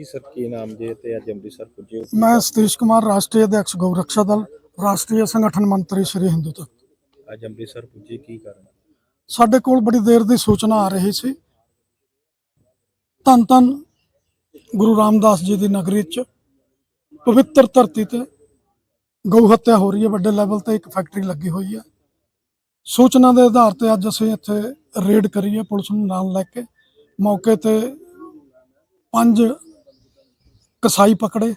ਜੀ ਸਰ ਕੀ ਨਾਮ ਜੀ ਤੇ ਅੱਜ ਅੰਮ੍ਰਿਤਸਰ ਪੁੱਜੇ ਹੋ? ਮੈਂ ਸਤੀਸ਼ ਕੁਮਾਰ ਰਾਸ਼ਟਰੀ ਅਧਿਕਸ਼ ਗਊ ਰੱਖਿਆ ਦਲ ਰਾਸ਼ਟਰੀ ਸੰਗਠਨ ਮੰਤਰੀ ਸ਼੍ਰੀ ਹਿੰਦੂ ਤੱਕ। ਅੱਜ ਅੰਮ੍ਰਿਤਸਰ ਪੁੱਜੇ ਕੀ ਕਾਰਨ? ਸਾਡੇ ਕੋਲ ਬੜੀ ਦੇਰ ਦੀ ਸੂਚਨਾ ਆ ਰਹੀ ਸੀ। ਧੰਨ ਧੰਨ ਗੁਰੂ ਰਾਮਦਾਸ ਜੀ ਦੀ ਨਗਰੀ 'ਚ ਪਵਿੱਤਰ ਧਰਤੀ ਤੇ ਗਊ ਹੱਤਿਆ ਹੋ ਰਹੀ ਹੈ। ਵੱਡੇ ਲੈਵਲ ਤੇ ਇੱਕ ਫੈਕਟਰੀ ਲੱਗੀ ਹੋਈ ਹੈ। ਸੂਚਨਾ ਦੇ ਆਧਾਰ ਤੇ ਅੱਜ ਅਸੀਂ ਇੱਥੇ ਰੇਡ ਕਰੀ ਹੈ। ਪੁਲਿਸ ਨੂੰ ਨਾਲ ਲੈ ਕੇ ਮੌਕੇ ਤੇ ਪੰਜ ਕਸਾਈ ਪਕੜੇ।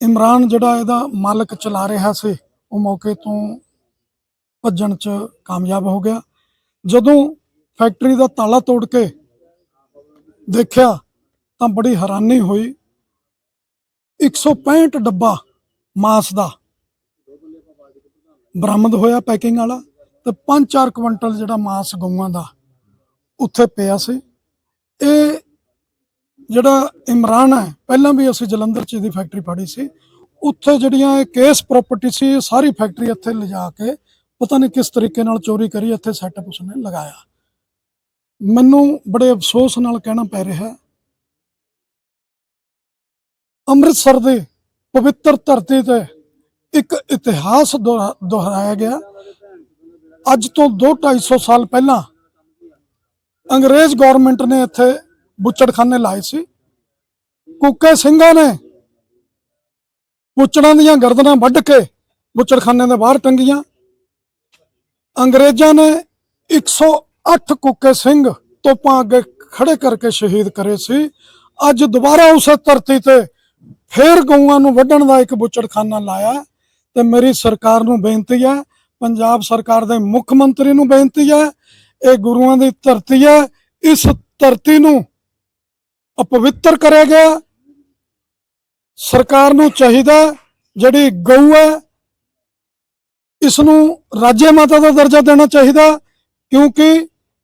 ਇਮਰਾਨ ਜਿਹੜਾ ਇਹਦਾ ਮਾਲਕ ਚਲਾ ਰਿਹਾ ਸੀ, ਉਹ ਮੌਕੇ ਤੋਂ ਭੱਜਣ 'ਚ ਕਾਮਯਾਬ ਹੋ ਗਿਆ। ਜਦੋਂ ਫੈਕਟਰੀ ਦਾ ਤਾਲਾ ਤੋੜ ਕੇ ਦੇਖਿਆ, ਤਾਂ ਬੜੀ ਹੈਰਾਨੀ ਹੋਈ। 165 ਡੱਬਾ ਮਾਸ ਦਾ ਬਰਾਮਦ ਹੋਇਆ ਪੈਕਿੰਗ ਵਾਲਾ ਤੇ 5-4 ਕੁਇੰਟਲ ਜਿਹੜਾ ਮਾਸ ਗਊਆਂ ਦਾ ਉੱਥੇ ਪਿਆ ਸੀ। ਇਹ ਜਿਹੜਾ ਇਮਰਾਨ ਹੈ, ਪਹਿਲਾਂ ਵੀ ਅਸੀਂ ਜਲੰਧਰ 'ਚ ਇਹਦੀ ਫੈਕਟਰੀ ਫੜੀ ਸੀ। ਉੱਥੇ ਜਿਹੜੀਆਂ ਇਹ ਕੇਸ ਪ੍ਰਾਪਰਟੀ ਸੀ, ਇਹ ਸਾਰੀ ਫੈਕਟਰੀ ਇੱਥੇ ਲਿਜਾ ਕੇ ਪਤਾ ਨਹੀਂ ਕਿਸ ਤਰੀਕੇ ਨਾਲ ਚੋਰੀ ਕਰੀ, ਇੱਥੇ ਸੈਟਅਪ ਉਸਨੇ ਲਗਾਇਆ। ਮੈਨੂੰ ਬੜੇ ਅਫਸੋਸ ਨਾਲ ਕਹਿਣਾ ਪੈ ਰਿਹਾ ਅੰਮ੍ਰਿਤਸਰ ਦੀ ਪਵਿੱਤਰ ਧਰਤੀ ਤੇ ਇੱਕ ਇਤਿਹਾਸ ਦੁਹਰਾ- ਦੁਹਰਾਇਆ ਗਿਆ। ਅੱਜ ਤੋਂ 2-250 ਸਾਲ ਪਹਿਲਾਂ ਅੰਗਰੇਜ਼ ਗਵਰਨਮੈਂਟ ਨੇ ਇੱਥੇ ਬੁੱਚੜਖਾਨੇ ਲਾਏ ਸੀ। ਕੁੱਕੇ ਸਿੰਘਾਂ ਨੇ ਬੁੱਚੜਾਂ ਦੀਆਂ ਗਰਦਨਾਂ ਵੱਢ ਕੇ ਬੁੱਚੜਖਾਨੇ ਦੇ ਬਾਹਰ ਟੰਗੀਆਂ। ਅੰਗਰੇਜ਼ਾਂ ਨੇ 108 ਕੁੱਕੇ ਸਿੰਘ ਤੋਪਾਂ ਅੱਗੇ ਖੜੇ ਕਰਕੇ ਸ਼ਹੀਦ ਕਰੇ ਸੀ। ਅੱਜ ਦੁਬਾਰਾ ਉਸੇ ਧਰਤੀ ਤੇ ਫੇਰ ਗਊਆਂ ਨੂੰ ਵੱਢਣ ਦਾ ਇੱਕ ਬੁੱਚੜਖਾਨਾ ਲਾਇਆ ਤੇ ਮੇਰੀ ਸਰਕਾਰ ਨੂੰ ਬੇਨਤੀ ਹੈ, ਪੰਜਾਬ ਸਰਕਾਰ ਦੇ ਮੁੱਖ ਮੰਤਰੀ ਨੂੰ ਬੇਨਤੀ ਹੈ, ਇਹ ਗੁਰੂਆਂ ਦੀ ਧਰਤੀ ਹੈ, ਇਸ ਧਰਤੀ ਨੂੰ ਅਪਵਿੱਤਰ ਕਰਿਆ ਗਿਆ। ਸਰਕਾਰ ਨੂੰ ਚਾਹੀਦਾ ਜਿਹੜੀ ਗਊ ਹੈ ਇਸ ਨੂੰ ਰਾਜੇ ਮਾਤਾ ਦਾ ਦਰਜਾ ਦੇਣਾ ਚਾਹੀਦਾ, ਕਿਉਂਕਿ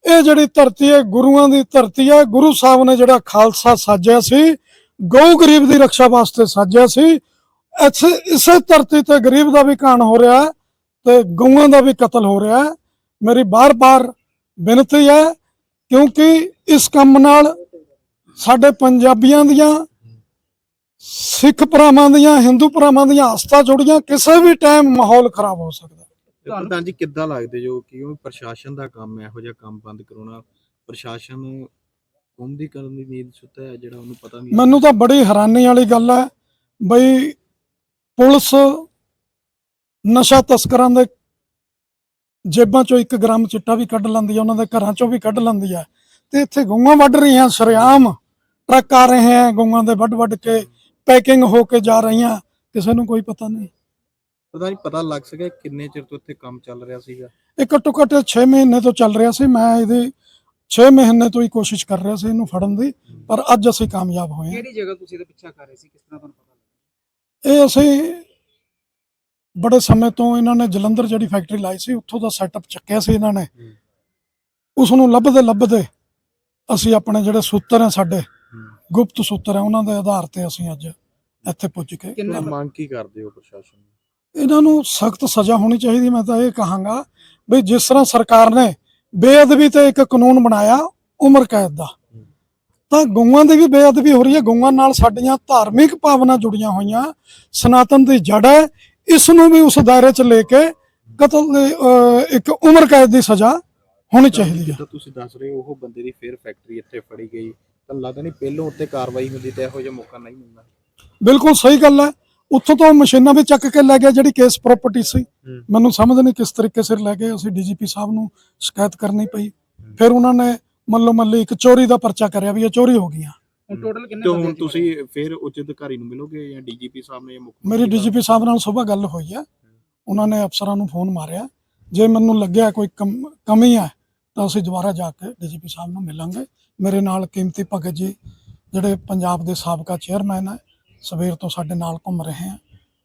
ਇਹ ਜਿਹੜੀ ਧਰਤੀ ਹੈ, ਗੁਰੂਆਂ ਦੀ ਧਰਤੀ ਹੈ, ਗੁਰੂ ਸਾਹਿਬ ਨੇ ਜਿਹੜਾ ਖਾਲਸਾ ਸਾਜਿਆ ਸੀ, ਗਊ ਗਰੀਬ ਦੀ ਰੱਖਿਆ ਵਾਸਤੇ ਸਾਜਿਆ ਸੀ। ਇੱਥੇ, ਇਸੇ ਧਰਤੀ ਤੇ ਗਰੀਬ ਦਾ ਵੀ ਕਾਣ ਹੋ ਰਿਹਾ ਹੈ ਤੇ ਗਊਆਂ ਦਾ ਵੀ ਕਤਲ ਹੋ ਰਿਹਾ ਮੇਰੀ ਬਾਰ-ਬਾਰ ਬੇਨਤੀ ਹੈ, ਕਿਉਂਕਿ ਇਸ ਕੰਮ ਨਾਲ ਸਾਡੇ ਪੰਜਾਬੀਆਂ ਦੀਆਂ ਸਿੱਖ ਭਰਾਵਾਂ ਦੀਆਂ ਹਿੰਦੂ ਭਰਾਵਾਂ ਦੀਆਂ ਆਸਥਾ ਜੁੜੀਆਂ ਕਿਸੇ ਵੀ ਟਾਈਮ ਮਾਹੌਲ ਖਰਾਬ ਹੋ ਸਕਦਾ। ਪ੍ਰਧਾਨ ਜੀ ਕਿੱਦਾਂ ਲੱਗਦੇ ਜੋ ਕਿ ਉਹ ਪ੍ਰਸ਼ਾਸਨ ਦਾ ਕੰਮ ਹੈ ਇਹੋ ਜਿਹਾ ਕੰਮ ਬੰਦ ਕਰਾਉਣਾ ਪ੍ਰਸ਼ਾਸਨ ਕੌਮ ਦੀ ਕਰਨ ਦੀ ਨੀਂਦ ਸੁੱਤਾ ਹੈ ਜਿਹੜਾ ਉਹਨੂੰ ਪਤਾ ਨਹੀਂ ਮੈਨੂੰ ਤਾਂ ਬੜੀ ਹੈਰਾਨੀ ਵਾਲੀ ਗੱਲ ਹੈ ਬਈ ਪੁਲਿਸ ਨਸ਼ਾ ਤਸਕਰਾਂ ਦੇ ਜੇਬਾਂ ਚੋਂ 1 ਗ੍ਰਾਮ ਚਿੱਟਾ ਵੀ ਕੱਢ ਲੈਂਦੀ ਹੈ ਉਹਨਾਂ ਦੇ ਘਰਾਂ ਚੋਂ ਵੀ ਕੱਢ ਲੈਂਦੀ ਹੈ ਤੇ ਇੱਥੇ ਗਊਆਂ ਵੱਢ ਰਹੀਆਂ ਸ਼ਰੇਆਮ। ਟਰੱਕ ਆ ਰਹੇ ਹੈ ਗਊਆਂ ਦੇ ਵੱਢ ਵੱਢ ਕੇ ਪੈਕਿੰਗ ਹੋ ਕੇ ਜਾ ਰਹੀਆਂ ਕਿਸੇ ਨੂੰ ਕੋਈ ਪਤਾ ਨਹੀਂ। ਪਤਾ ਨਹੀਂ ਪਤਾ ਲੱਗ ਸਕਿਆ ਕਿੰਨੇ ਚਿਰ ਤੋਂ ਇੱਥੇ ਕੰਮ ਚੱਲ ਰਿਹਾ ਸੀਗਾ। ਇਹ ਘੱਟੋ ਘੱਟ 6 ਮਹੀਨੇ ਤੋਂ ਚੱਲ ਰਿਹਾ ਸੀ ਮੈਂ ਇਹਦੀ 6 ਮਹੀਨੇ ਤੋਂ ਹੀ ਕੋਸ਼ਿਸ਼ ਕਰ ਰਿਹਾ ਸੀ ਇਹਨੂੰ ਫੜਨ ਦੀ ਪਰ ਅੱਜ ਅਸੀਂ ਕਾਮਯਾਬ ਹੋਏ ਹਾਂ। ਕਿਹੜੀ ਜਗ੍ਹਾ ਤੁਸੀਂ ਇਹਦਾ ਪਿੱਛਾ ਕਰ ਰਹੇ ਸੀ? ਕਿਸ ਤਰ੍ਹਾਂ ਤੁਹਾਨੂੰ ਪਤਾ ਲੱਗਾ? ਇਹ ਅਸੀਂ ਬੜੇ ਸਮੇਂ ਤੋਂ ਇਹਨਾਂ ਨੇ ਜਲੰਧਰ ਜਿਹੜੀ ਫੈਕਟਰੀ ਲਾਈ ਸੀ ਉੱਥੋਂ ਦਾ ਸੈਟਅਪ ਚੱਕਿਆ ਸੀ ਇਹਨਾਂ ਨੇ। ਉਸ ਨੂੰ ਲੱਭਦੇ ਲੱਭਦੇ ਅਸੀਂ ਆਪਣੇ ਜਿਹੜੇ ਸੂਤਰ ਆ ਸਾਡੇ ਗੁਪਤ ਸੂਤਰ ਆ ਉਹਨਾਂ ਦੇ ਆਧਾਰ ਤੇ ਅਸੀਂ ਅੱਜ ਇੱਥੇ ਪੁੱਜ ਕੇ ਕਿੰਨਾ ਮੰਗ ਕੀ ਕਰਦੇ ਹੋ ਪ੍ਰਸ਼ਾਸਨ? ਇਹਨਾਂ ਨੂੰ ਸਖਤ ਸਜ਼ਾ ਹੋਣੀ ਚਾਹੀਦੀ ਮੈਂ ਤਾਂ ਇਹ ਕਹਾਂਗਾ ਵੀ ਜਿਸ ਤਰ੍ਹਾਂ ਸਰਕਾਰ ਨੇ ਬੇਅਦਬੀ ਤੇ ਇੱਕ ਕਾਨੂੰਨ ਬਣਾਇਆ ਉਮਰ ਕੈਦ ਦਾ ਤਾਂ ਗਊਆਂ ਦੀ ਵੀ ਬੇਅਦਬੀ ਹੋ ਰਹੀ ਹੈ ਗਊਆਂ ਨਾਲ ਸਾਡੀਆਂ ਧਾਰਮਿਕ ਭਾਵਨਾ ਜੁੜੀਆਂ ਹੋਈਆਂ ਸਨਾਤਨ ਦੀ ਜੜ ਹੈ ਇਸ ਨੂੰ ਵੀ ਉਸ ਦਾਇਰੇ 'ਚ ਲੈ ਕੇ ਕਤਲ ਦੀ, ਇੱਕ ਉਮਰ ਕੈਦ ਦੀ ਸਜ਼ਾ ਹੋਣੀ ਚਾਹੀਦੀ ਹੈ। ਤੁਸੀਂ ਦੱਸ ਰਹੇ ਹੋ ਉਹ ਬੰਦੇ ਦੀ ਫਿਰ ਫੈਕਟਰੀ ਇੱਥੇ ਫੜੀ ਗਈ ਤਾਂ ਲੱਗਦਾ ਨਹੀਂ ਪਹਿਲੋਂ ਉੱਤੇ ਕਾਰਵਾਈ ਹੁੰਦੀ ਤੇ ਇਹੋ ਜਿਹਾ ਮੌਕਾ ਨਹੀਂ ਮਿਲਦਾ ਬਿਲਕੁਲ ਸਹੀ ਗੱਲ ਹੈ। ਉੱਥੋਂ ਤੋਂ ਮਸ਼ੀਨਾਂ ਵੀ ਚੱਕ ਕੇ ਲੈ ਗਿਆ ਜਿਹੜੀ ਕੇਸ ਪ੍ਰਾਪਰਟੀ ਸੀ। ਮੈਨੂੰ ਸਮਝ ਨਹੀਂ ਕਿਸ ਤਰੀਕੇ ਸਿਰ ਲੈ ਗਏ। ਅਸੀਂ ਡੀਜੀਪੀ ਸਾਹਿਬ ਨੂੰ ਸ਼ਿਕਾਇਤ ਕਰਨੀ ਪਈ। ਫਿਰ ਉਹਨਾਂ ਨੇ ਮੱਲੋ ਮੱਲੀ ਇੱਕ ਚੋਰੀ ਦਾ ਪਰਚਾ ਕਰਿਆ ਵੀ ਇਹ ਚੋਰੀ ਹੋ ਗਈਆਂ ਹੁਣ ਟੋਟਲ ਕਿੰਨੇ ਤੇ ਬੰਦੇ ਹੁਣ ਤੁਸੀਂ ਫਿਰ ਉੱਚ ਅਧਿਕਾਰੀ ਨੂੰ ਮਿਲੋਗੇ ਜਾਂ ਡੀਜੀਪੀ ਸਾਹਿਬ ਨੇ ਮੁੱਖ ਮੇਰੀ ਡੀਜੀਪੀ ਸਾਹਿਬ ਨਾਲ ਸਵੇਰ ਗੱਲ ਹੋਈ ਹੈ। ਉਹਨਾਂ ਨੇ ਅਫਸਰਾਂ ਨੂੰ ਫੋਨ ਮਾਰਿਆ। ਜੇ ਮੈਨੂੰ ਲੱਗਿਆ ਕੋਈ ਕਮ- ਕਮੀ ਹੈ ਤਾਂ ਅਸੀਂ ਦੁਬਾਰਾ ਜਾ ਕੇ ਡੀਜੀਪੀ ਸਾਹਿਬ ਨੂੰ ਮਿਲਾਂਗੇ। ਮੇਰੇ ਨਾਲ ਕੀਮਤੀ ਭਗਤ ਜੀ ਜਿਹੜੇ ਪੰਜਾਬ ਦੇ ਸਾਬਕਾ ਚੇਅਰਮੈਨ ਹੈ ਸਵੇਰ ਤੋਂ ਸਾਡੇ ਨਾਲ ਘੁੰਮ ਰਹੇ ਹੈ।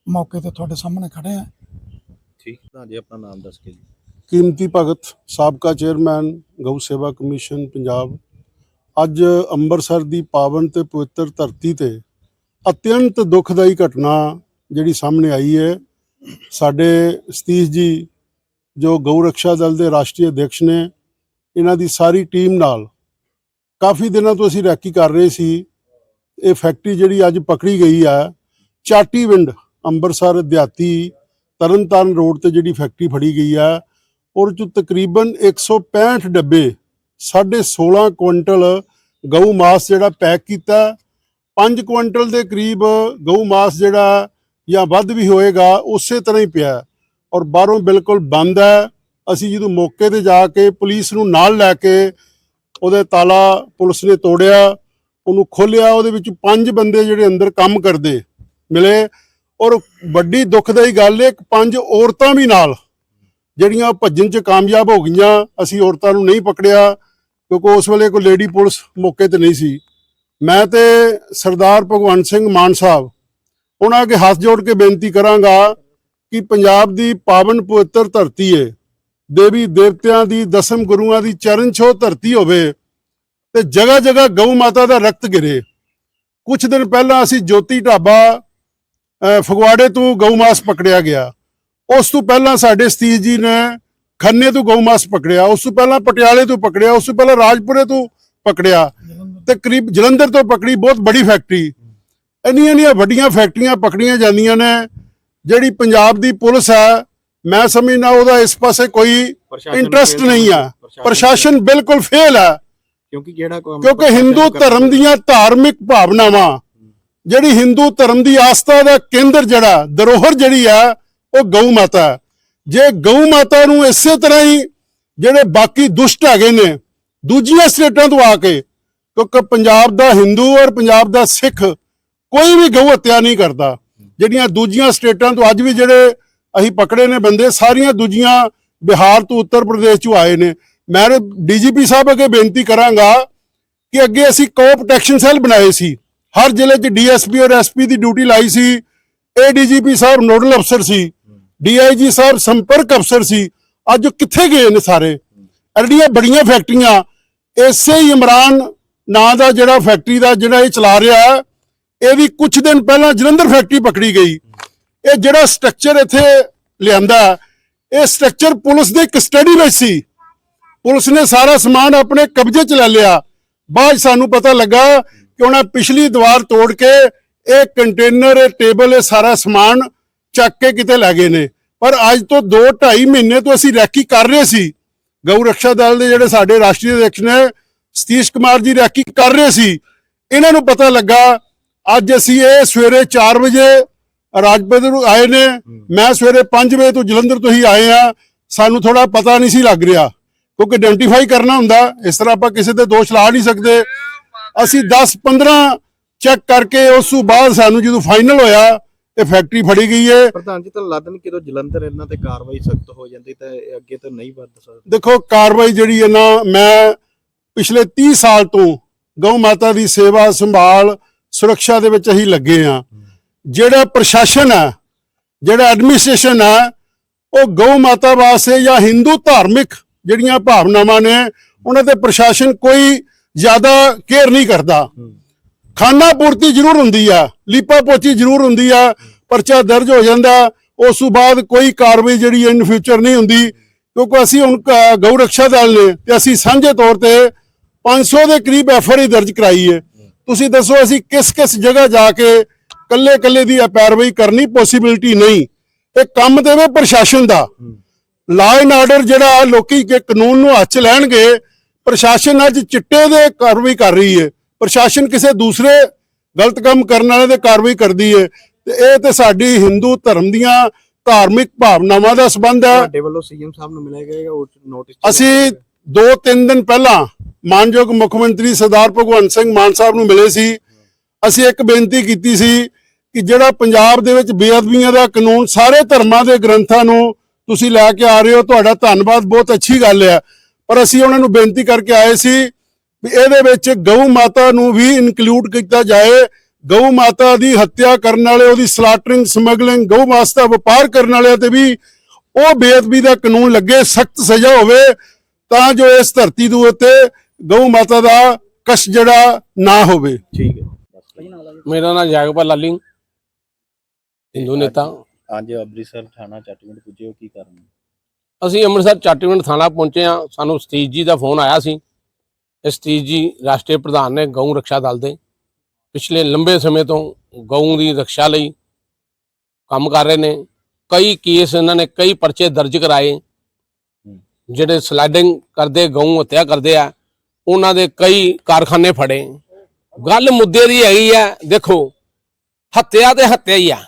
ਮੌਕੇ ਤੇ ਤੁਹਾਡੇ ਸਾਹਮਣੇ ਖੜੇ ਹੈ। ਠੀਕ। ਤਾਂ ਜੀ ਆਪਣਾ ਨਾਮ ਦੱਸ ਕੇ ਜੀ। ਕੀਮਤੀ ਭਗਤ ਸਾਬਕਾ ਚੇਅਰਮੈਨ ਗਊ ਸੇਵਾ ਕਮਿਸ਼ਨ ਪੰਜਾਬ। ਅੱਜ ਅੰਮ੍ਰਿਤਸਰ ਦੀ ਪਾਵਨ ਤੇ ਪਵਿੱਤਰ ਧਰਤੀ ਤੇ ਅਤਿਅੰਤ ਦੁਖਦਾਈ ਘਟਨਾ ਜਿਹੜੀ ਸਾਹਮਣੇ ਆਈ ਹੈ। ਸਾਡੇ ਸਤੀਸ਼ ਜੀ ਜੋ ਗਊ ਰੱਖਿਆ ਦਲ ਦੇ ਰਾਸ਼ਟਰੀ ਅਧਿਕਸ਼ ਨੇ ਇਹਨਾਂ ਦੀ ਸਾਰੀ ਟੀਮ ਨਾਲ। ਕਾਫੀ ਦਿਨਾਂ ਤੋਂ ਅਸੀਂ ਰੈਕੀ ਕਰ ਰਹੇ ਸੀ। ਇਹ ਫੈਕਟਰੀ ਜਿਹੜੀ ਅੱਜ ਪਕੜੀ ਗਈ ਆ ਚਾਟੀਵਿੰਡ ਅੰਮ੍ਰਿਤਸਰ ਦਿਹਾਤੀ, ਤਰਨਤਾਰਨ ਰੋਡ ਤੇ ਜਿਹੜੀ ਫੈਕਟਰੀ ਫੜੀ ਗਈ ਆ, ਔਰ ਚ ਤਕਰੀਬਨ 165 ਡੱਬੇ 16.5 ਕੁਇੰਟਲ ਗਊ ਮਾਸ ਜਿਹੜਾ ਪੈਕ ਕੀਤਾ 5 ਕੁਇੰਟਲ ਦੇ ਕਰੀਬ ਗਊ ਮਾਸ ਜਿਹੜਾ ਜਾਂ ਵੱਧ ਵੀ ਹੋਏਗਾ, ਉਸੇ ਤਰ੍ਹਾਂ ਹੀ ਪਿਆ। ਔਰ ਬਾਹਰੋਂ ਬਿਲਕੁਲ ਬੰਦ ਹੈ। ਅਸੀਂ ਜਦੋਂ ਮੌਕੇ ਤੇ ਜਾ ਕੇ ਪੁਲਿਸ ਨੂੰ ਨਾਲ ਲੈ ਕੇ ਉਹਦੇ ਤਾਲਾ ਪੁਲਿਸ ਨੇ ਤੋੜਿਆ, ਉਹਨੂੰ ਖੋਲਿਆ ਉਹਦੇ ਵਿੱਚ ਪੰਜ ਬੰਦੇ ਜਿਹੜੇ ਅੰਦਰ ਕੰਮ ਕਰਦੇ ਮਿਲੇ ਔਰ ਵੱਡੀ ਦੁਖਦਾਈ ਗੱਲ ਹੈ ਕਿ ਪੰਜ ਔਰਤਾਂ ਵੀ ਨਾਲ ਜਿਹੜੀਆਂ ਭੱਜਣ 'ਚ ਕਾਮਯਾਬ ਹੋ ਗਈਆਂ, ਅਸੀਂ ਔਰਤਾਂ ਨੂੰ ਨਹੀਂ ਪਕੜਿਆ ਕਿਉਂਕਿ ਉਸ ਵੇਲੇ ਕੋਈ ਲੇਡੀ ਪੁਲਿਸ ਮੌਕੇ ਤੇ ਨਹੀਂ ਸੀ। ਮੈਂ ਤੇ ਸਰਦਾਰ ਭਗਵੰਤ ਸਿੰਘ ਮਾਨ ਸਾਹਿਬ ਉਹਨਾਂ ਅੱਗੇ ਹੱਥ ਜੋੜ ਕੇ ਬੇਨਤੀ ਕਰਾਂਗਾ ਕਿ ਪੰਜਾਬ ਦੀ ਪਾਵਨ ਪਵਿੱਤਰ ਧਰਤੀ ਹੈ ਦੇਵੀ ਦੇਵਤਿਆਂ ਦੀ, ਦਸਮ ਗੁਰੂਆਂ ਦੀ ਚਰਨ ਛੋਹ ਧਰਤੀ ਹੋਵੇ ਤੇ ਜਗ੍ਹਾ ਜਗ੍ਹਾ ਗਊ ਮਾਤਾ ਦਾ ਰਕਤ ਗਿਰੇ। ਕੁਝ ਦਿਨ ਪਹਿਲਾਂ ਅਸੀਂ ਜੋਤੀ ਢਾਬਾ ਫਗਵਾੜੇ ਤੋਂ ਗਊ ਮਾਸ ਪਕੜਿਆ ਗਿਆ। ਉਸ ਤੋਂ ਪਹਿਲਾਂ ਸਾਡੇ ਸਤੀਜ ਜੀ ਨੇ ਖੰਨੇ ਤੋਂ ਗਊ ਮਾਸ ਪਕੜਿਆ, ਉਸ ਤੋਂ ਪਹਿਲਾਂ ਪਟਿਆਲੇ ਤੋਂ ਪਕੜਿਆ, ਉਸ ਤੋਂ ਪਹਿਲਾਂ ਰਾਜਪੁਰੇ ਤੋਂ ਪਕੜਿਆ ਤੇ ਕਰੀਬ ਜਲੰਧਰ ਤੋਂ ਪਕੜੀ ਬਹੁਤ ਬੜੀ ਫੈਕਟਰੀ। ਇੰਨੀਆਂ ਇੰਨੀਆਂ ਵੱਡੀਆਂ ਫੈਕਟਰੀਆਂ ਪਕੜੀਆਂ ਜਾਂਦੀਆਂ ਨੇ, ਜਿਹੜੀ ਪੰਜਾਬ ਦੀ ਪੁਲਿਸ ਹੈ ਮੈਂ ਸਮਝਦਾ ਉਹਦਾ ਇਸ ਪਾਸੇ ਕੋਈ ਇੰਟਰਸਟ ਨਹੀਂ ਆ। ਪ੍ਰਸ਼ਾਸਨ ਬਿਲਕੁਲ ਫੇਲ ਹੈ ਕਿਉਂਕਿ ਜਿਹੜਾ ਕਿਉਂਕਿ ਹਿੰਦੂ ਧਰਮ ਦੀਆਂ ਧਾਰਮਿਕ ਭਾਵਨਾਵਾਂ ਜਿਹੜੀ ਹਿੰਦੂ ਧਰਮ ਦੀ ਆਸਥਾ ਦਾ ਕੇਂਦਰ ਜਿਹੜਾ ਧਰੋਹਰ ਜਿਹੜੀ ਆ ਉਹ ਗਊ ਮਾਤਾ। ਜੇ ਗਊ ਮਾਤਾ ਨੂੰ ਇਸੇ ਤਰ੍ਹਾਂ ਹੀ ਜਿਹੜੇ ਬਾਕੀ ਦੁਸ਼ਟ ਹੈਗੇ ਨੇ ਦੂਜੀਆਂ ਸਟੇਟਾਂ ਤੋਂ ਆ ਕੇ ਕਿਉਂਕਿ ਪੰਜਾਬ ਦਾ ਹਿੰਦੂ ਔਰ ਪੰਜਾਬ ਦਾ ਸਿੱਖ ਕੋਈ ਵੀ ਗਊ ਹੱਤਿਆ ਨਹੀਂ ਕਰਦਾ। ਜਿਹੜੀਆਂ ਦੂਜੀਆਂ ਸਟੇਟਾਂ ਤੋਂ ਅੱਜ ਵੀ ਜਿਹੜੇ ਅਸੀਂ ਪਕੜੇ ਨੇ ਬੰਦੇ, ਸਾਰੀਆਂ ਦੂਜੀਆਂ ਬਿਹਾਰ ਤੋਂ ਉੱਤਰ ਪ੍ਰਦੇਸ਼ ਚੋਂ ਆਏ ਨੇ। ਮੈਂ ਡੀਜੀਪੀ ਸਾਹਿਬ ਅੱਗੇ ਬੇਨਤੀ ਕਰਾਂਗਾ ਕਿ ਅੱਗੇ ਅਸੀਂ ਕੋ ਪ੍ਰੋਟੈਕਸ਼ਨ ਸੈੱਲ ਬਣਾਏ ਸੀ। ਹਰ ਜ਼ਿਲ੍ਹੇ 'ਚ ਡੀਐਸਪੀ ਔਰ ਐਸਪੀ ਦੀ ਡਿਊਟੀ ਲਾਈ ਸੀ। ਇਹ ਏਡੀਜੀਪੀ ਸਾਹਿਬ ਨੋਡਲ ਅਫਸਰ ਸੀ। ਡੀਆਈਜੀ ਸਾਹਿਬ ਸੰਪਰਕ ਅਫਸਰ ਸੀ। ਅੱਜ ਕਿੱਥੇ ਗਏ ਨੇ ਸਾਰੇ? ਐਡੀਆਂ ਬੜੀਆਂ ਫੈਕਟਰੀਆਂ। ਇਸੇ ਇਮਰਾਨ ਨਾਂ ਦਾ ਜਿਹੜਾ ਫੈਕਟਰੀ ਦਾ ਜਿਹੜਾ ਇਹ ਚਲਾ ਰਿਹਾ ਇਹਦੀ ਇਹ ਕੁਝ ਦਿਨ ਪਹਿਲਾਂ ਜਲੰਧਰ ਫੈਕਟਰੀ ਪਕੜੀ ਗਈ। ਇਹ ਜਿਹੜਾ ਸਟਰਕਚਰ ਇੱਥੇ ਲਿਆਂਦਾ, ਇਹ ਸਟਰਕਚਰ ਪੁਲਿਸ ਦੇ ਕਸਟਡੀ ਵਿੱਚ ਸੀ। ਪੁਲਿਸ ਨੇ ਸਾਰਾ ਸਮਾਨ ਆਪਣੇ ਕਬਜ਼ੇ 'ਚ ਲੈ ਲਿਆ। ਬਾਅਦ 'ਚ ਸਾਨੂੰ ਪਤਾ ਲੱਗਾ ਕਿ ਉਹਨਾਂ ਪਿਛਲੀ ਦੀਵਾਰ ਤੋੜ ਕੇ ਇਹ ਕੰਟੇਨਰ, ਇਹ ਟੇਬਲ, ਇਹ ਸਾਰਾ ਸਮਾਨ ਚੱਕ ਕੇ ਕਿਤੇ ਲੈ ਗਏ ਨੇ। ਪਰ ਅੱਜ ਤੋਂ 2 2.5 ਮਹੀਨੇ ਤੋਂ ਅਸੀਂ ਰੈਕੀ ਕਰ ਰਹੇ ਸੀ। ਗਊ ਰਕਸ਼ਾ ਦਲ ਦੇ ਜਿਹੜੇ ਸਾਡੇ ਰਾਸ਼ਟਰੀ ਅਧਿਕਸ਼ ਨੇ, ਸਤੀਸ਼ ਕੁਮਾਰ ਜੀ ਰੈਕੀ ਕਰ ਰਹੇ ਸੀ। ਇਹਨਾਂ ਨੂੰ ਪਤਾ ਲੱਗਾ, ਅੱਜ ਅਸੀਂ ਇਹ ਸਵੇਰੇ 4 ਵਜੇ ਰਾਜਪੁਰ ਨੂੰ ਆਏ ਨੇ। ਮੈਂ ਸਵੇਰੇ 5 ਵਜੇ ਤੋਂ ਜਲੰਧਰ ਤੋਂ ਹੀ ਆਏ ਆ ਸਾਨੂੰ ਥੋੜਾ ਪਤਾ ਨਹੀਂ ਸੀ ਲੱਗ ਰਿਹਾ। ਕਿਉਂਕਿ ਆਇਡੈਂਟੀਫਾਈ ਕਰਨਾ ਹੁੰਦਾ। ਇਸ ਤਰ੍ਹਾਂ ਆਪਾਂ ਕਿਸੇ ਤੇ ਦੋਸ਼ ਲਾ ਨਹੀਂ ਸਕਦੇ। ਅਸੀਂ 10 15 ਚੈੱਕ ਕਰਕੇ ਉਸ ਤੋਂ ਬਾਅਦ ਸਾਨੂੰ ਜਦੋਂ ਫਾਈਨਲ ਹੋਇਆ ਇਹ ਫੈਕਟਰੀ ਫੜੀ ਗਈ ਹੈ। ਪ੍ਰਧਾਨ ਜੀ ਤਾਂ ਲੱਗਦਾ ਨਹੀਂ ਕਿਦੋਂ ਜਲੰਧਰ ਇਹਨਾਂ ਤੇ ਕਾਰਵਾਈ ਸਖਤ ਹੋ ਜਾਂਦੀ ਤਾਂ ਅੱਗੇ ਤਾਂ ਨਹੀਂ ਵੱਧ ਸਕਦਾ? ਦੇਖੋ ਕਾਰਵਾਈ ਜਿਹੜੀ ਹੈ ਨਾ ਮੈਂ ਪਿਛਲੇ 30 ਸਾਲ ਤੋਂ ਗਊ ਮਾਤਾ ਦੀ ਸੇਵਾ ਸੰਭਾਲ ਸੁਰੱਖਿਆ ਦੇ ਵਿੱਚ ਅਸੀਂ ਲੱਗੇ ਆ ਜਿਹੜਾ ਪ੍ਰਸ਼ਾਸਨ ਹੈ ਜਿਹੜਾ ਐਡਮਿਨਿਸਟ੍ਰੇਸ਼ਨ ਹੈ ਉਹ ਗਊ ਮਾਤਾ ਵਾਸਤੇ ਜਾਂ ਹਿੰਦੂ ਧਾਰਮਿਕ ਜਿਹੜੀਆਂ ਭਾਵਨਾਵਾਂ ਨੇ, ਉਹਨਾਂ ਤੇ ਪ੍ਰਸ਼ਾਸਨ ਕੋਈ ਜ਼ਿਆਦਾ ਕੇਅਰ ਨਹੀਂ ਕਰਦਾ। ਖਾਨਾ ਪੂਰਤੀ ਜ਼ਰੂਰ ਹੁੰਦੀ ਆ, ਲੀਪਾ ਪੋਚੀ ਜ਼ਰੂਰ ਹੁੰਦੀ ਆ, ਪਰਚਾ ਦਰਜ ਹੋ ਜਾਂਦਾ ਉਸ ਤੋਂ ਬਾਅਦ ਕੋਈ ਕਾਰਵਾਈ ਜਿਹੜੀ ਇਨ ਫਿਊਚਰ ਨਹੀਂ ਹੁੰਦੀ, ਕਿਉਂਕਿ ਅਸੀਂ ਹੁਣ ਗਊ ਰਕਸ਼ਾ ਦਲ ਨੇ ਤੇ ਅਸੀਂ ਸਾਂਝੇ ਤੌਰ ਤੇ 500 ਦੇ ਕਰੀਬ ਐਫਆਈਆਰ ਦਰਜ ਕਰਾਈ ਹੈ ਤੁਸੀਂ ਦੱਸੋ ਅਸੀਂ ਕਿਸ ਕਿਸ ਜਗ੍ਹਾ ਜਾ ਕੇ ਕੱਲੇ ਕੱਲੇ ਦੀ ਪੈਰਵਾਈ ਕਰਨੀ ਪੋਸੀਬਿਲਿਟੀ ਨਹੀਂ। ਇਹ ਕੰਮ ਦੇਵੇ ਪ੍ਰਸ਼ਾਸਨ ਦਾ। ਲਾ ਐਂਡ ਆਰਡਰ ਜਿਹੜਾ ਲੋਕੀ ਕਿ ਕਾਨੂੰਨ ਨੂੰ ਹੱਥ ਲੈਣਗੇ ਪ੍ਰਸ਼ਾਸਨ ਅੱਜ ਚਿੱਟੇ ਦੇ ਕਾਰਵਾਈ ਕਰ ਰਹੀ ਹੈ ਪ੍ਰਸ਼ਾਸਨ ਕਿਸੇ ਦੂਸਰੇ ਗਲਤ ਕੰਮ ਕਰਨ ਵਾਲੇ ਦੇ ਕਾਰਵਾਈ ਕਰਦੀ ਹੈ ਤੇ ਇਹ ਤੇ ਸਾਡੀ ਹਿੰਦੂ ਧਰਮ ਦੀਆਂ ਧਾਰਮਿਕ ਭਾਵਨਾਵਾਂ ਦਾ ਸੰਬੰਧ ਹੈ। ਤੁਹਾਡੇ ਵੱਲੋਂ ਸੀਐਮ ਸਾਹਿਬ ਨੂੰ ਮਿਲਿਆ ਗਿਆ ਉਹ ਨੋਟਿਸ ਅਸੀਂ ਦੋ ਤਿੰਨ ਦਿਨ ਪਹਿਲਾਂ ਮਾਨਯੋਗ ਮੁੱਖ ਮੰਤਰੀ ਸਰਦਾਰ ਭਗਵੰਤ ਸਿੰਘ ਮਾਨ ਸਾਹਿਬ ਨੂੰ ਮਿਲੇ ਸੀ। ਅਸੀਂ ਇੱਕ ਬੇਨਤੀ ਕੀਤੀ ਸੀ ਕਿ ਜਿਹੜਾ ਪੰਜਾਬ ਦੇ ਵਿੱਚ ਬੇਅਦਬੀਆਂ ਦਾ ਕਾਨੂੰਨ ਸਾਰੇ ਧਰਮਾਂ ਦੇ ਗ੍ਰੰਥਾਂ ਨੂੰ ਤੁਸੀਂ ਲੈ ਕੇ ਆ ਰਹੇ ਹੋ ਤੁਹਾਡਾ ਧੰਨਵਾਦ ਬਹੁਤ ਅੱਛੀ ਗੱਲ ਹੈ। ਪਰ ਅਸੀਂ ਉਹਨਾਂ ਨੂੰ ਬੇਨਤੀ ਕਰਕੇ ਆਏ ਸੀ ਵੀ ਇਹਦੇ ਵਿੱਚ ਗਊ ਮਾਤਾ ਨੂੰ ਵੀ ਇਨਕਲੂਡ ਕੀਤਾ ਜਾਏ। ਗਊ ਮਾਤਾ ਦੀ ਹੱਤਿਆ ਕਰਨ ਵਾਲੇ ਉਹਦੀ ਸਲਾਟਰਿੰਗ ਸਮਗਲਿੰਗ ਗਊ ਮਾਸ ਦਾ ਵਪਾਰ ਕਰਨ ਵਾਲਿਆਂ ਤੇ ਵੀ ਉਹ ਬੇਅਦਬੀ ਦਾ ਕਾਨੂੰਨ ਲੱਗੇ ਸਖਤ ਸਜ਼ਾ ਹੋਵੇ ਤਾਂ ਜੋ ਇਸ ਧਰਤੀ ਦੇ ਉੱਤੇ ਗਊ ਮਾਤਾ ਦਾ ਕਸ਼ ਜਿਹੜਾ ਨਾ ਹੋਵੇ। ਠੀਕ ਹੈ। ਮੇਰਾ ਨਾਮ ਜਾਗਪਾਲ ਲਾਲੀ। ਹਿੰਦੂ ਨੇਤਾ ਅੱਜ ਅੰਮ੍ਰਿਤਸਰ ਥਾਣਾ ਚੱਟਵਿੰਡ ਪੁੱਜੇ ਹੋ ਕੀ ਕਰਨ? ਅਸੀਂ ਅੰਮ੍ਰਿਤਸਰ ਚਾਟੀਵਿੰਡ ਥਾਣਾ ਪਹੁੰਚੇ ਹਾਂ। ਸਾਨੂੰ ਸਤੀਸ਼ ਜੀ ਦਾ ਫੋਨ ਆਇਆ ਸੀ। ਸਤੀਸ਼ ਜੀ ਰਾਸ਼ਟਰੀ ਪ੍ਰਧਾਨ ਨੇ ਗਊ ਰੱਖਿਆ ਦਲ ਦੇ। ਪਿਛਲੇ ਲੰਬੇ ਸਮੇਂ ਤੋਂ ਗਊ ਦੀ ਰੱਖਿਆ ਲਈ ਕੰਮ ਕਰ ਰਹੇ ਨੇ। ਕਈ ਕੇਸ ਇਹਨਾਂ ਨੇ ਕਈ ਪਰਚੇ ਦਰਜ ਕਰਾਏ। ਜਿਹੜੇ ਸਲਾਈਡਿੰਗ ਕਰਦੇ ਗਊ ਹੱਤਿਆ ਕਰਦੇ ਆ ਉਹਨਾਂ ਦੇ ਕਈ ਕਾਰਖਾਨੇ ਫੜੇ। ਗੱਲ ਮੁੱਦੇ ਦੀ ਹੈਗੀ ਆ ਦੇਖੋ ਹੱਤਿਆ ਤੇ ਹੱਤਿਆ ਹੀ ਆ।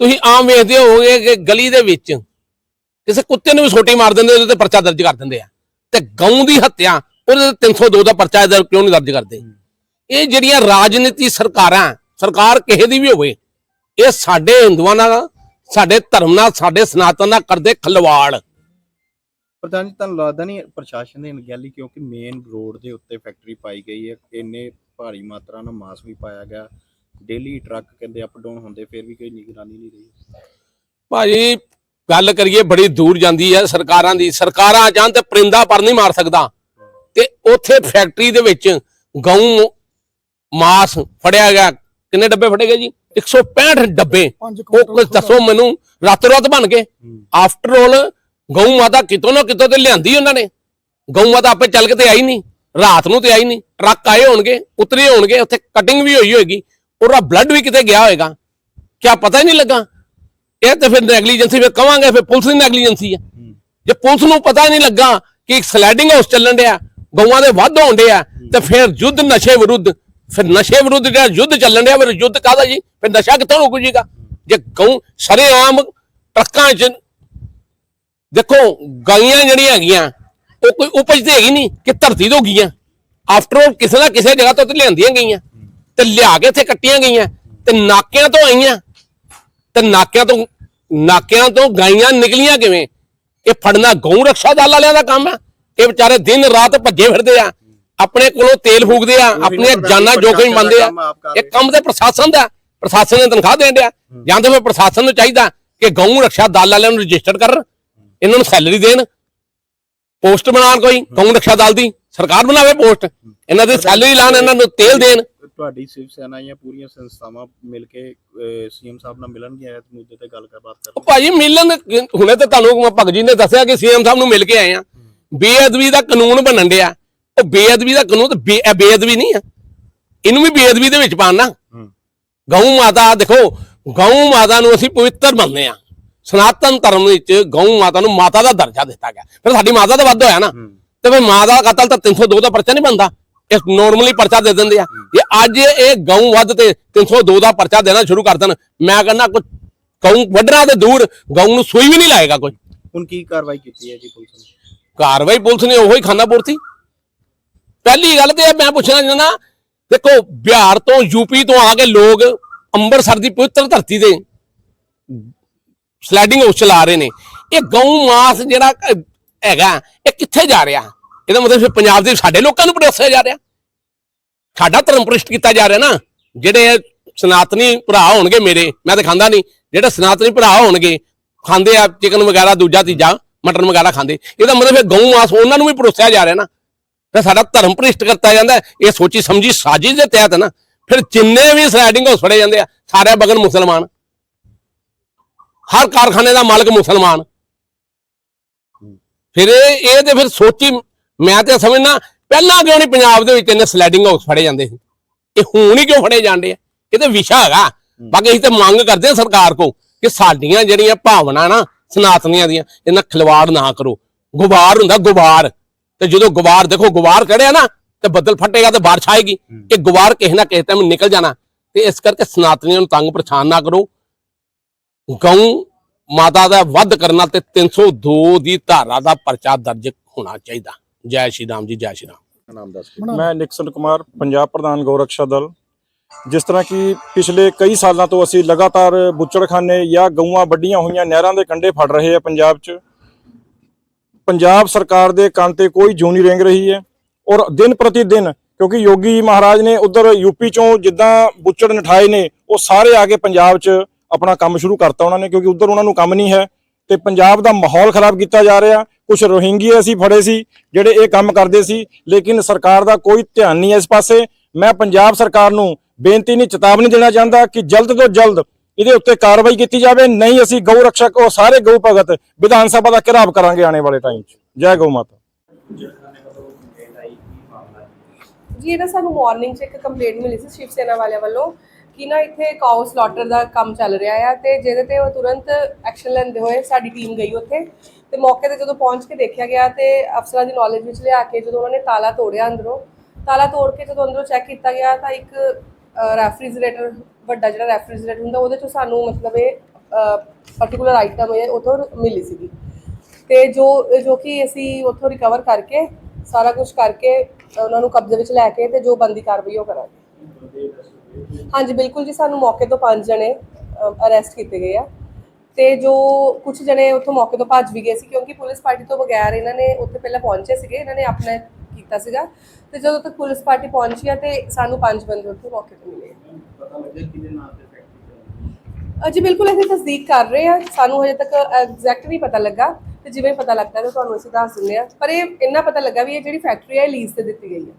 ਤੁਸੀਂ ਆਮ ਵੇਖਦੇ ਹੋਵੋਗੇ ਕਿ ਗਲੀ ਦੇ ਵਿੱਚ ਕਿਸੇ ਕੁੱਤੇ ਨੂੰ ਵੀ ਸੋਟੀ ਮਾਰ ਦਿੰਦੇ, ਉਹਦੇ ਤੇ ਪਰਚਾ ਦਰਜ ਕਰ ਦਿੰਦੇ ਆ। ਤੇ ਗਊ ਦੀ ਹੱਤਿਆ, ਉਹਦੇ ਤੇ 302 ਦਾ ਪਰਚਾ ਦਰ ਕਿਉਂ ਨਹੀਂ ਦਰਜ ਕਰਦੇ? ਇਹ ਜਿਹੜੀਆਂ ਰਾਜਨੀਤੀ ਸਰਕਾਰਾਂ, ਸਰਕਾਰ ਕਿਸੇ ਦੀ ਵੀ ਹੋਵੇ, ਇਹ ਸਾਡੇ ਹਿੰਦੂਆਂ ਨਾਲ, ਸਾਡੇ ਧਰਮ ਨਾਲ, ਸਾਡੇ ਸਨਾਤਨ ਨਾਲ ਕਰਦੇ ਖਲਵਾੜ। ਪ੍ਰਧਾਨ ਜੀ, ਤੁਹਾਨੂੰ ਲੱਗਦਾ ਨਹੀਂ ਪ੍ਰਸ਼ਾਸਨ ਦੀ ਅਣਗਹਿਲੀ ਕਿਉਂਕਿ ਮੇਨ ਰੋਡ ਦੇ ਉੱਤੇ ਫੈਕਟਰੀ ਪਾਈ ਗਈ ਹੈ, ਇੰਨੇ ਭਾਰੀ ਮਾਤਰਾ ਨਾਲ ਮਾਸ ਵੀ ਪਾਇਆ ਗਿਆ। ਡੇਲੀ ਟਰੱਕ ਕਹਿੰਦੇ ਅਪ ਡਾਊਨ ਹੁੰਦੇ ਫਿਰ ਵੀ ਕੋਈ ਨਿਗਰਾਨੀ ਨਹੀਂ ਰਹੀ। ਭਾਜੀ ਗੱਲ ਕਰੀਏ ਬੜੀ ਦੂਰ ਜਾਂਦੀ ਹੈ ਸਰਕਾਰਾਂ ਦੀ। ਸਰਕਾਰਾਂ ਚਾਹਣ ਤੇ ਪਰਿੰਦਾ ਪਰ ਨਹੀਂ ਮਾਰ ਸਕਦਾ। ਤੇ ਉੱਥੇ ਫੈਕਟਰੀ ਦੇ ਵਿੱਚ ਗਊ ਮਾਸ ਫੜਿਆ ਗਿਆ। ਕਿੰਨੇ ਡੱਬੇ ਫੜੇ ਗਏ ਜੀ? 165 ਡੱਬੇ। ਉਹ ਕੁਝ ਦੱਸੋ ਮੈਨੂੰ। ਰਾਤੋਂ ਰਾਤ ਬਣ ਕੇ ਆਫਟਰ ਆਲ ਗਊ ਮਾਤਾ ਕਿਤੋਂ ਨਾ ਕਿਤੋਂ ਤੇ ਲਿਆਂਦੀ ਉਹਨਾਂ ਨੇ। ਗਊ ਮਾਤਾ ਆਪੇ ਚੱਲ ਕੇ ਤੇ ਆਈ ਨਹੀਂ। ਰਾਤ ਨੂੰ ਤੇ ਆਈ ਨਹੀਂ। ਟਰੱਕ ਆਏ ਹੋਣਗੇ ਉਤਰੇ ਹੋਣਗੇ। ਉੱਥੇ ਕਟਿੰਗ ਵੀ ਹੋਈ ਹੋਏਗੀ। ਉਹਦਾ ਬਲੱਡ ਵੀ ਕਿਤੇ ਗਿਆ ਹੋਏਗਾ। ਕਿਆ ਪਤਾ ਹੀ ਨਹੀਂ ਲੱਗਾ। ਇਹ ਤੇ ਫਿਰ ਨੈਗਲੀਜੈਂਸੀ ਫਿਰ ਕਵਾਂਗੇ ਫਿਰ ਪੁਲਿਸ ਦੀ ਨੈਗਲੀਜੈਂਸੀ ਹੈ ਜੇ ਪੁਲਿਸ ਨੂੰ ਪਤਾ ਹੀ ਨਹੀਂ ਲੱਗਾ ਕਿ ਇੱਕ ਸਲਾਈਡਿੰਗ ਹਾਊਸ ਚੱਲਣ ਡਿਆ ਗਊਆਂ ਦੇ ਵੱਧ ਹੋਣ ਡਿਆ ਤੇ ਫਿਰ ਯੁੱਧ ਨਸ਼ੇ ਵਿਰੁੱਧ ਫਿਰ ਨਸ਼ੇ ਵਿਰੁੱਧ ਜਿਹੜਾ ਯੁੱਧ ਚੱਲਣ ਡਿਆ ਫਿਰ ਯੁੱਧ ਕਾਹਦਾ ਜੀ? ਫਿਰ ਨਸ਼ਾ ਕਿੱਥੋਂ ਰੁਕ ਜੀਗਾ ਜੇ ਗਊ ਸਰੇਆਮ ਟਰੱਕਾਂ 'ਚ ਦੇਖੋ ਗਾਈਆਂ ਜਿਹੜੀਆਂ ਹੈਗੀਆਂ ਉਹ ਕੋਈ ਉਪਜ ਤੇ ਹੈਗੀ ਨਹੀਂ ਕਿ ਧਰਤੀ ਤੋਂ ਗਈਆਂ। ਆਫਟਰ ਆਲ ਕਿਸੇ ਨਾ ਕਿਸੇ ਜਗ੍ਹਾ ਤੋਂ ਤੇ ਲਿਆਂਦੀਆਂ ਗਈਆਂ। ਤੇ ਲਿਆ ਕੇ ਇੱਥੇ ਕੱਟੀਆਂ ਗਈਆਂ। ਤੇ ਨਾਕਿਆਂ ਤੋਂ ਆਈਆਂ। ਤੇ ਨਾਕਿਆਂ ਤੋਂ ਨਾਕਿਆਂ ਤੋਂ ਗਾਈਆਂ ਨਿਕਲੀਆਂ ਕਿਵੇਂ? ਇਹ ਫੜਨਾ ਗਊ ਰਕਸ਼ਾ ਦਲ ਵਾਲਿਆਂ ਦਾ ਕੰਮ ਹੈ ਇਹ ਵਿਚਾਰੇ ਦਿਨ ਰਾਤ ਭੱਜੇ ਫਿਰਦੇ ਆ। ਆਪਣੇ ਕੋਲੋਂ ਤੇਲ ਫੂਕਦੇ ਆ ਆਪਣੀਆਂ ਜਾਨਾਂ ਜੋਖਮ ਮੰਨਦੇ ਆ। ਇਹ ਕੰਮ ਤੇ ਪ੍ਰਸ਼ਾਸਨ ਦਾ ਪ੍ਰਸ਼ਾਸਨ ਨੇ ਤਨਖਾਹ ਦੇਣ ਡਿਆ। ਜਾਂ ਤਾਂ ਫਿਰ ਪ੍ਰਸ਼ਾਸਨ ਨੂੰ ਚਾਹੀਦਾ ਕਿ ਗਊ ਰਕਸ਼ਾ ਦਲ ਵਾਲਿਆਂ ਨੂੰ ਰਜਿਸਟਰ ਕਰਨ ਇਹਨਾਂ ਨੂੰ ਸੈਲਰੀ ਦੇਣ। ਪੋਸਟ ਬਣਾਉਣ ਕੋਈ ਗਊ ਰਕਸ਼ਾ ਦਲ ਦੀ। ਸਰਕਾਰ ਬਣਾਵੇ ਪੋਸਟ। ਇਹਨਾਂ ਦੀ ਸੈਲਰੀ ਲਾਣ ਇਹਨਾਂ ਨੂੰ ਤੇਲ ਦੇਣ। ਤੁਹਾਡੀ ਸਿਵ ਸੈਨਾ ਜਾਂ ਪੂਰੀਆਂ ਸੰਸਥਾਵਾਂ ਮਿਲ ਕੇ ਸੀਐਮ ਸਾਹਿਬ ਨਾਲ ਮਿਲਣਗੀਆਂ ਇਸ ਮੁੱਦੇ ਤੇ ਗੱਲ ਕਰਬਾਤ ਕਰਨ ਭਾਜੀ ਮਿਲਣ ਹੁਣੇ ਤਾਂ ਤੁਹਾਨੂੰ ਭਗਤ ਜੀ ਨੇ ਦੱਸਿਆ ਕਿ ਸੀਐਮ ਸਾਹਿਬ ਨੂੰ ਮਿਲ ਕੇ ਆਏ ਆ। ਬੇਅਦਬੀ ਦਾ ਕਾਨੂੰਨ ਬਣਨ ਡਿਆ। ਉਹ ਬੇਅਦਬੀ ਦਾ ਕਾਨੂੰਨ ਤੇ ਬੇਅਦਬੀ ਨਹੀਂ ਆ। ਇਹਨੂੰ ਵੀ ਬੇਅਦਬੀ ਦੇ ਵਿੱਚ ਪਾਣਾ ਗਊ ਮਾਤਾ ਦੇਖੋ ਗਊ ਮਾਤਾ ਨੂੰ ਅਸੀਂ ਪਵਿੱਤਰ ਮੰਨਦੇ ਆ। ਸਨਾਤਨ ਧਰਮ ਵਿੱਚ ਗਊ ਮਾਤਾ ਨੂੰ ਮਾਤਾ ਦਾ ਦਰਜਾ ਦਿੱਤਾ ਗਿਆ। ਫਿਰ ਸਾਡੀ ਮਾਤਾ ਦਾ ਵੱਧ ਹੋਇਆ ਨਾ। ਤੇ ਫਿਰ ਮਾਂ ਦਾ ਕਤਲ ਤਾਂ 302 ਦਾ ਪਰਚਾ ਨਹੀਂ ਬਣਦਾ। ਇਹ ਨਾਰਮਲੀ ਪਰਚਾ ਦੇ ਦਿੰਦੇ ਆ। ਜੇ ਅੱਜ ਇਹ ਗਊ ਵੱਧ ਤੇ 302 ਦਾ ਪਰਚਾ ਦੇਣਾ ਸ਼ੁਰੂ ਕਰ ਦੇਣ ਮੈਂ ਕਹਿੰਦਾ ਕੁਝ ਗਊ ਵੱਢਣਾ ਤੇ ਦੂਰ ਗਊ ਨੂੰ ਸੂਈ ਵੀ ਨਹੀਂ ਲਾਏਗਾ ਕੋਈ। ਹੁਣ ਕੀ ਕਾਰਵਾਈ ਕੀਤੀ ਹੈ ਜੀ ਪੁਲਿਸ ਨੇ? ਕਾਰਵਾਈ ਪੁਲਿਸ ਨੇ ਉਹੀ ਖਾਨਾ ਪੂਰਤੀ। ਪਹਿਲੀ ਗੱਲ ਤੇ ਇਹ ਮੈਂ ਪੁੱਛਣਾ ਚਾਹੁੰਦਾ ਦੇਖੋ ਬਿਹਾਰ ਤੋਂ ਯੂਪੀ ਤੋਂ ਆ ਕੇ ਲੋਕ ਅੰਮ੍ਰਿਤਸਰ ਦੀ ਪਵਿੱਤਰ ਧਰਤੀ ਤੇ ਸਲਾਈਡਿੰਗ ਹਾਊਸ ਚਲਾ ਰਹੇ ਨੇ। ਇਹ ਗਊ ਮਾਸ ਜਿਹੜਾ ਹੈਗਾ ਇਹ ਕਿੱਥੇ ਜਾ ਰਿਹਾ? ਇਹਦਾ ਮਤਲਬ ਫਿਰ ਪੰਜਾਬ ਦੇ ਸਾਡੇ ਲੋਕਾਂ ਨੂੰ ਪਰੋਸਿਆ ਜਾ ਰਿਹਾ। ਸਾਡਾ ਧਰਮ ਭ੍ਰਿਸ਼ਟ ਕੀਤਾ ਜਾ ਰਿਹਾ ਨਾ। ਜਿਹੜੇ ਸਨਾਤਨੀ ਭਰਾ ਹੋਣਗੇ ਮੇਰੇ, ਮੈਂ ਤਾਂ ਖਾਂਦਾ ਨਹੀਂ। ਜਿਹੜੇ ਸਨਾਤਨੀ ਭਰਾ ਹੋਣਗੇ, ਖਾਂਦੇ ਆ ਚਿਕਨ ਵਗੈਰਾ, ਦੂਜਾ ਤੀਜਾ ਮਟਨ ਵਗੈਰਾ ਖਾਂਦੇ। ਇਹਦਾ ਮਤਲਬ ਫਿਰ ਗਊ, ਮਾਸ ਉਹਨਾਂ ਨੂੰ ਵੀ ਪਰੋਸਿਆ ਜਾ ਰਿਹਾ ਨਾ। ਤੇ ਸਾਡਾ ਧਰਮ ਭ੍ਰਿਸ਼ਟ ਕਰਤਾ ਜਾਂਦਾ ਇਹ ਸੋਚੀ ਸਮਝੀ ਸਾਜ਼ਿਸ਼ ਦੇ ਤਹਿਤ ਨਾ, ਫਿਰ ਜਿੰਨੇ ਵੀ ਸਲਾਈਡਿੰਗ ਹਾਊਸ ਫੜੇ ਜਾਂਦੇ ਆ, ਸਾਰੇ ਬਗਨ ਮੁਸਲਮਾਨ। ਹਰ ਕਾਰਖਾਨੇ ਦਾ ਮਾਲਕ ਮੁਸਲਮਾਨ। ਫਿਰ ਇਹ ਇਹ ਤੇ ਫਿਰ ਸੋਚੀ ਮੈਂ ਤੇ ਸਮਝਣਾ ਪਹਿਲਾਂ ਕਿਉਂ ਨਹੀਂ ਪੰਜਾਬ ਦੇ ਵਿੱਚ ਇੰਨੇ ਸਲਾਈਡਿੰਗ ਹਾਊਸ ਫੜੇ ਜਾਂਦੇ ਸੀ? ਇਹ ਹੁਣ ਹੀ ਕਿਉਂ ਫੜੇ ਜਾਂਦੇ ਆ? ਇਹ ਤੇ ਵਿਸ਼ਾ ਹੈਗਾ। ਬਾਕੀ ਅਸੀਂ ਤੇ ਮੰਗ ਕਰਦੇ ਹਾਂ ਸਰਕਾਰ ਕੋ ਕਿ ਸਾਡੀਆਂ ਜਿਹੜੀਆਂ ਭਾਵਨਾ ਨਾ ਸਨਾਤਨੀਆਂ ਦੀਆਂ ਇਹਨਾਂ ਖਿਲਵਾੜ ਨਾ ਕਰੋ। ਗੁਬਾਰ ਹੁੰਦਾ ਗੁਬਾਰ। ਤੇ ਜਦੋਂ ਗੁਬਾਰ ਦੇਖੋ ਗੁਬਾਰ ਚੜਿਆ ਨਾ ਤੇ ਬੱਦਲ ਫਟੇਗਾ ਤੇ ਬਾਰਿਸ਼ ਆਏਗੀ। ਇਹ ਗੁਬਾਰ ਕਿਸੇ ਨਾ ਕਿਸੇ ਟਾਈਮ ਨਿਕਲ ਜਾਣਾ। ਤੇ ਇਸ ਕਰਕੇ ਸਨਾਤਨੀਆਂ ਨੂੰ ਤੰਗ ਪਰੇਸ਼ਾਨ ਨਾ ਕਰੋ। ਗਊ ਮਾਤਾ ਦਾ ਵੱਧ ਕਰਨਾ ਤੇ 302 ਦੀ ਧਾਰਾ ਦਾ ਪਰਚਾ ਦਰਜ ਹੋਣਾ ਚਾਹੀਦਾ। ਜੈ ਸ਼੍ਰੀ ਰਾਮ ਜੀ ਜੈ ਸ਼੍ਰੀ ਰਾਮ। ਨਾਮ ਦੱਸ ਮੈਂ ਨਿਕਸਨ ਕੁਮਾਰ ਪੰਜਾਬ ਪ੍ਰਧਾਨ ਗੋਰਖਸ਼ਾ ਦਲ। ਜਿਸ ਤਰ੍ਹਾਂ ਕਿ ਪਿਛਲੇ ਕਈ ਸਾਲਾਂ ਤੋਂ ਅਸੀਂ ਲਗਾਤਾਰ ਬੁੱਚੜਖਾਨੇ ਜਾਂ ਗਊਆਂ ਵੱਡੀਆਂ ਹੋਈਆਂ ਨਹਿਰਾਂ ਦੇ ਕੰਢੇ ਫੜ ਰਹੇ ਆ ਪੰਜਾਬ 'ਚ। ਪੰਜਾਬ ਸਰਕਾਰ ਦੇ ਕੰਨ ਤੇ ਕੋਈ ਜੂੰ ਨਹੀਂ ਰਿੰਗ ਰਹੀ ਹੈ ਔਰ ਦਿਨ ਪ੍ਰਤੀ ਦਿਨ ਕਿਉਂਕਿ ਯੋਗੀ ਮਹਾਰਾਜ ਨੇ ਉਧਰ ਯੂਪੀ ਚੋਂ ਜਿੱਦਾਂ ਬੁੱਚੜ ਨਠਾਏ ਨੇ ਉਹ ਸਾਰੇ ਆ ਕੇ ਪੰਜਾਬ 'ਚ ਆਪਣਾ ਕੰਮ ਸ਼ੁਰੂ ਕਰਤਾ ਉਹਨਾਂ ਨੇ ਕਿਉਂਕਿ ਉਧਰ ਉਹਨਾਂ ਨੂੰ ਕੰਮ ਨਹੀਂ ਹੈ। ਤੇ ਪੰਜਾਬ ਦਾ ਮਾਹੌਲ ਖਰਾਬ ਕੀਤਾ ਜਾ ਰਿਹਾ। ਕੁਝ ਰੋਹਿੰਗੀ ਅਸੀਂ ਫੜੇ ਸੀ, ਜਿਹੜੇ ਇਹ ਕੰਮ ਕਰਦੇ ਸੀ, ਲੇਕਿਨ ਸਰਕਾਰ ਦਾ ਕੋਈ ਧਿਆਨ ਨਹੀਂ ਇਸ ਪਾਸੇ। ਮੈਂ ਪੰਜਾਬ ਸਰਕਾਰ ਨੂੰ ਬੇਨਤੀ ਨਹੀਂ, ਚੇਤਾਵਨੀ ਦੇਣਾ ਚਾਹੁੰਦਾ ਕਿ ਜਲਦ ਤੋਂ ਜਲਦ ਇਹਦੇ ਉੱਤੇ ਕਾਰਵਾਈ ਕੀਤੀ ਜਾਵੇ। ਨਹੀਂ, ਅਸੀਂ ਗਊ ਰਕਸ਼ਕ ਉਹ ਸਾਰੇ ਗਊ ਭਗਤ ਵਿਧਾਨ ਸਭਾ ਦਾ ਘਿਰਾਵ ਕਰਾਂਗੇ ਆਉਣੇ ਵਾਲੇ ਟਾਈਮ 'ਚ। ਜੈ ਗਊ ਮਾਤਾ। ਜੀ, ਇਹ ਸਾਨੂੰ ਮਾਰਨਿੰਗ 'ਚ ਇੱਕ ਕੰਪਲੇਂਟ ਮਿਲੀ ਸੀ ਸ਼ਿਵ ਸੈਨਾ ਵਾਲਿਆਂ ਵੱਲੋਂ ਕਿ ਨਾ ਇੱਥੇ ਕਾਊ ਸਲਾਟਰ ਦਾ ਕੰਮ ਚੱਲ ਰਿਹਾ ਆ ਤੇ ਜਿਹਦੇ ਤੇ ਉਹ ਤੁਰੰਤ ਐਕਸ਼ਨ ਲੈਂਦੇ ਹੋਏ ਸਾਡੀ ਟੀਮ ਗਈ ਉੱਥੇ। ਤੇ ਮੌਕੇ ਤੇ ਜਦੋਂ ਪਹੁੰਚ ਕੇ ਦੇਖਿਆ ਗਿਆ ਤੇ ਅਫਸਰਾਂ ਦੀ ਨੌਲੇਜ ਵਿੱਚ ਲਿਆ ਕੇ ਜਦੋਂ ਉਹਨਾਂ ਨੇ ਤਾਲਾ ਤੋੜਿਆ ਅੰਦਰੋਂ, ਤਾਲਾ ਤੋੜ ਕੇ ਜਦੋਂ ਅੰਦਰੋਂ ਚੈੱਕ ਕੀਤਾ ਗਿਆ ਤਾਂ ਇੱਕ ਰੈਫਰੀਜਰੇਟਰ ਵੱਡਾ ਜਿਹੜਾ ਰੈਫਰੀਜਰੇਟਰ ਹੁੰਦਾ, ਉਹਦੇ ਚੋਂ ਸਾਨੂੰ ਮਤਲਬ ਇਹ ਪਾਰਟਿਕੂਲਰ ਆਈਟਮ ਇਹ ਉਥੋਂ ਮਿਲੀ ਸੀਗੀ। ਤੇ ਜੋ ਜੋ ਕਿ ਅਸੀਂ ਉੱਥੋਂ ਰਿਕਵਰ ਕਰਕੇ, ਸਾਰਾ ਕੁਝ ਕਰਕੇ, ਉਹਨਾਂ ਨੂੰ ਕਬਜ਼ੇ ਵਿੱਚ ਲੈ ਕੇ ਤੇ ਜੋ ਬੰਦੀ ਕਾਰਵਾਈ ਉਹ ਕਰਾਂਗੇ। ਹਾਂਜੀ ਬਿਲਕੁਲ ਜੀ ਸਾਨੂੰ ਮੌਕੇ ਤੋਂ ਪੰਜ ਜਣੇ ਅਰੈਸਟ ਕੀਤੇ ਗਏ ਆ। ਤੇ ਜੋ ਕੁਝ ਜਣੇ ਉੱਥੋਂ ਮੌਕੇ ਤੋਂ ਭੱਜ ਵੀ ਗਏ ਸੀ ਕਿਉਂਕਿ ਪੁਲਿਸ ਪਾਰਟੀ ਤੋਂ ਬਗੈਰ ਇਹਨਾਂ ਨੇ ਉੱਥੇ ਪਹਿਲਾਂ ਪਹੁੰਚੇ ਸੀਗੇ ਇਹਨਾਂ ਨੇ ਆਪਣਾ ਕੀਤਾ ਸੀਗਾ। ਤੇ ਜਦੋਂ ਤੱਕ ਪੁਲਿਸ ਪਾਰਟੀ ਪਹੁੰਚੀ ਆ ਤੇ ਸਾਨੂੰ ਪੰਜ ਬੰਦੇ ਉੱਥੇ ਮੌਕੇ ਤੇ ਮਿਲੇ ਪਤਾ ਲੱਗਿਆ ਕਿਹਦੇ ਨਾਂ ਤੇ ਫੈਕਟਰੀ ਅਜੀ ਬਿਲਕੁਲ ਅਸੀਂ ਤਸਦੀਕ ਕਰ ਰਹੇ ਆ ਸਾਨੂੰ ਹਜੇ ਤੱਕ ਐਗਜ਼ੈਕਟ ਨਹੀਂ ਪਤਾ ਲੱਗਾ। ਤੇ ਜਿਵੇਂ ਪਤਾ ਲੱਗਦਾ ਤਾਂ ਤੁਹਾਨੂੰ ਅਸੀਂ ਦੱਸ ਦਿੰਦੇ ਆ ਪਰ ਇਹ ਇੰਨਾ ਪਤਾ ਲੱਗਾ ਵੀ ਇਹ ਜਿਹੜੀ ਫੈਕਟਰੀ ਹੈ ਲੀਜ਼ ਤੇ ਦਿੱਤੀ ਗਈ ਹੈ